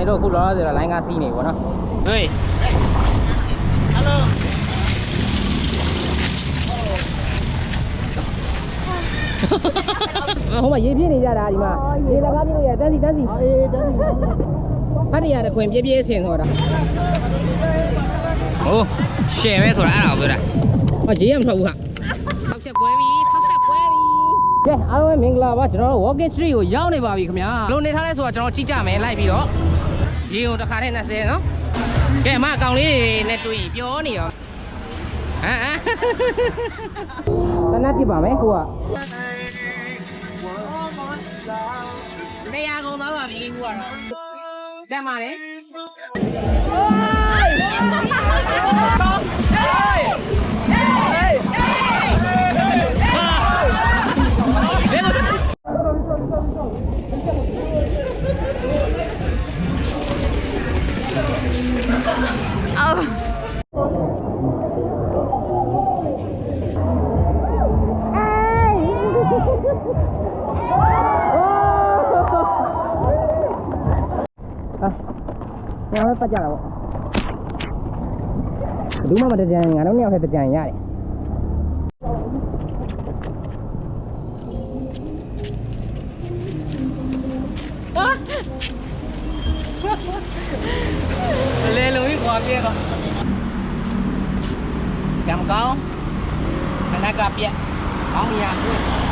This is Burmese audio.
တွေတော့အခုလောလောဆယ်တော့လိုင်းကားစီးနေပေါ့နော်ဟေး Hello. ဟိုမှာရေပြည့်နေကြတာဒီမှာရေလကားပြည့်လို့ရတန်းစီတန်းစီအေးတန်းနေဖတ်နေရတဲ့ခွင်ပြည့်ပြည့်စင်ဆိုတာဟိုရှယ်ပဲဆိုတာအဲ့ဒါကိုပြောတာဟောရေးရမထွက်ဘူးဟာဆောက်ချက်ကွဲပြီဆောက်ချက်ကွဲပြီကဲအားလုံးပဲမင်္ဂလာပါကျွန်တော်တို့ walking street ကိုရောက်နေပါပြီခင်ဗျာဘယ်လိုနေထားလဲဆိုတာကျွန်တော်ကြည့်ကြမယ်လိုက်ပြီးတော့ ရေကိုတစ်ခါနဲ့20နော်ကဲအမအကောင်လေးတွေနဲ့တွေ့ပြောနေရောဟမ်ဟမ်တနတ်ပြပါမယ်ကိုကနေရာကုန်သွားပါပြီခုကတော့တက်ပါလေ ညောင်လည်းပတ်ကြတာပေါ့ဘူးမှမတကြံငါတို့ နှစ်ယောက်ထဲတကြံရတယ်လေလုံးကြီးခွာပြေတော့ကံကောင်းခဏကပြက်ကောင်းရဘူး